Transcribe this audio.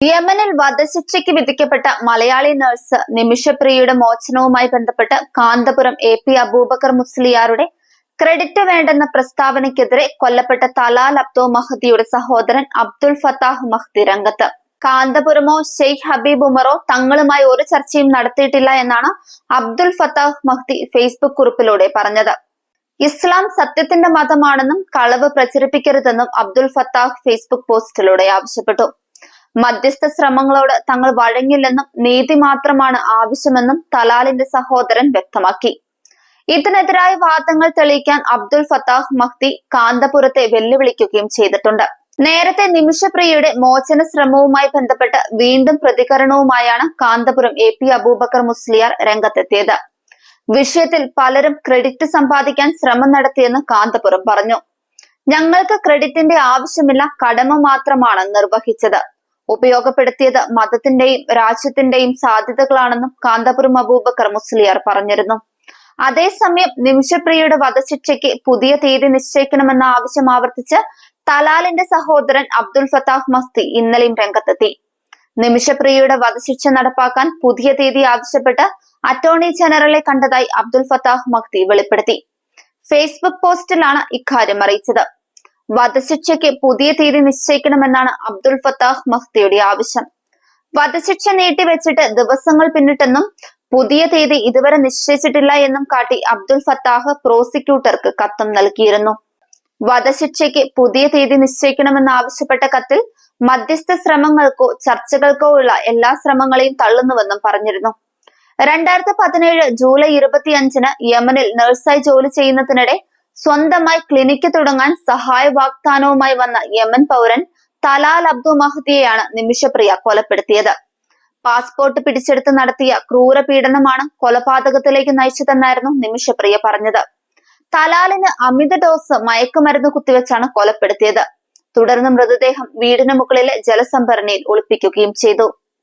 യമനിൽ വധശിക്ഷയ്ക്ക് വിധിക്കപ്പെട്ട മലയാളി നഴ്സ് നിമിഷപ്രിയയുടെ മോചനവുമായി ബന്ധപ്പെട്ട് കാന്തപുരം എ പി അബൂബക്കർ മുസ്ലിയാരുടെ ക്രെഡിറ്റ് വേണ്ടെന്ന പ്രസ്താവനയ്ക്കെതിരെ കൊല്ലപ്പെട്ട തലാൽ അബ്ദോ മഹദിയുടെ സഹോദരൻ അബ്ദുൾ ഫത്താഹ് മഹ്ദി രംഗത്ത്. കാന്തപുരമോ ഷെയ്ഖ് ഹബീബ് ഉമറോ തങ്ങളുമായി ഒരു ചർച്ചയും നടത്തിയിട്ടില്ല എന്നാണ് അബ്ദുൾ ഫത്താഹ് മഹ്ദി ഫേസ്ബുക്ക് കുറിപ്പിലൂടെ പറഞ്ഞത്. ഇസ്ലാം സത്യത്തിന്റെ മതമാണെന്നും കളവ് പ്രചരിപ്പിക്കരുതെന്നും അബ്ദുൾ ഫത്താഹ് ഫേസ്ബുക്ക് പോസ്റ്റിലൂടെ ആവശ്യപ്പെട്ടു. മധ്യസ്ഥ ശ്രമങ്ങളോട് തങ്ങൾ വഴങ്ങില്ലെന്നും നീതി മാത്രമാണ് ആവശ്യമെന്നും തലാലിന്റെ സഹോദരൻ വ്യക്തമാക്കി. ഇതിനെതിരായ വാദങ്ങൾ തെളിയിക്കാൻ അബ്ദുൽ ഫത്താഹ് മഹ്ദി കാന്തപുരത്തെ വെല്ലുവിളിക്കുകയും ചെയ്തിട്ടുണ്ട്. നേരത്തെ നിമിഷപ്രിയയുടെ മോചന ശ്രമവുമായി ബന്ധപ്പെട്ട് വീണ്ടും പ്രതികരണവുമായാണ് കാന്തപുരം എ പി അബൂബക്കർ മുസ്ലിയാർ രംഗത്തെത്തിയത്. വിഷയത്തിൽ പലരും ക്രെഡിറ്റ് സമ്പാദിക്കാൻ ശ്രമം നടത്തിയെന്ന് കാന്തപുരം പറഞ്ഞു. ഞങ്ങൾക്ക് ക്രെഡിറ്റിന്റെ ആവശ്യമില്ല കടമ മാത്രമാണ് നിർവഹിച്ചത്. ഉപയോഗപ്പെടുത്തിയത് മതത്തിന്റെയും രാജ്യത്തിന്റെയും സാധ്യതകളാണെന്നും കാന്തപുരം അബൂബക്കർ മുസ്ലിയാർ പറഞ്ഞിരുന്നു. അതേസമയം നിമിഷപ്രിയയുടെ വധശിക്ഷയ്ക്ക് പുതിയ തീയതി നിശ്ചയിക്കണമെന്ന ആവശ്യം ആവർത്തിച്ച് തലാലിന്റെ സഹോദരൻ അബ്ദുൽ ഫത്താഹ് മസ്തി ഇന്നലെയും രംഗത്തെത്തി. നിമിഷപ്രിയയുടെ വധശിക്ഷ നടപ്പാക്കാൻ പുതിയ തീയതി ആവശ്യപ്പെട്ട് അറ്റോർണി ജനറലെ കണ്ടതായി അബ്ദുൽ ഫത്താഹ് മഹ്തി വെളിപ്പെടുത്തി. ഫേസ്ബുക്ക് പോസ്റ്റിലാണ് ഇക്കാര്യം അറിയിച്ചത്. വധശിക്ഷയ്ക്ക് പുതിയ തീയതി നിശ്ചയിക്കണമെന്നാണ് അബ്ദുൽ ഫത്താഹ് മഹ്തിയുടെ ആവശ്യം. വധശിക്ഷ നീട്ടിവെച്ചിട്ട് ദിവസങ്ങൾ പിന്നിട്ടെന്നും പുതിയ തീയതി ഇതുവരെ നിശ്ചയിച്ചിട്ടില്ല എന്നും കാട്ടി അബ്ദുൽ ഫത്താഹ് പ്രോസിക്യൂട്ടർക്ക് കത്തും നൽകിയിരുന്നു. വധശിക്ഷയ്ക്ക് പുതിയ തീയതി നിശ്ചയിക്കണമെന്ന് ആവശ്യപ്പെട്ട കത്തിൽ മധ്യസ്ഥ ശ്രമങ്ങൾക്കോ ചർച്ചകൾക്കോ ഉള്ള എല്ലാ ശ്രമങ്ങളെയും തള്ളുന്നുവെന്നും പറഞ്ഞിരുന്നു. രണ്ടായിരത്തി പതിനേഴ് ജൂലൈ ഇരുപത്തിയഞ്ചിന് യമനിൽ നഴ്സായി ജോലി ചെയ്യുന്നതിനിടെ സ്വന്തമായി ക്ലിനിക്ക് തുടങ്ങാൻ സഹായ വാഗ്ദാനവുമായി വന്ന യമൻ പൗരൻ തലാൽ അബ്ദു മഹദിയെയാണ് നിമിഷപ്രിയ കൊലപ്പെടുത്തിയത്. പാസ്പോർട്ട് പിടിച്ചെടുത്ത് നടത്തിയ ക്രൂര പീഡനമാണ് കൊലപാതകത്തിലേക്ക് നയിച്ചതെന്നായിരുന്നു നിമിഷപ്രിയ പറഞ്ഞത്. തലാലിന് അമിത ഡോസ് മയക്കുമരുന്ന് കുത്തിവെച്ചാണ് കൊലപ്പെടുത്തിയത്. തുടർന്ന് മൃതദേഹം വീടിന് മുകളിലെ ജലസംഭരണിയിൽ ഒളിപ്പിക്കുകയും ചെയ്തു.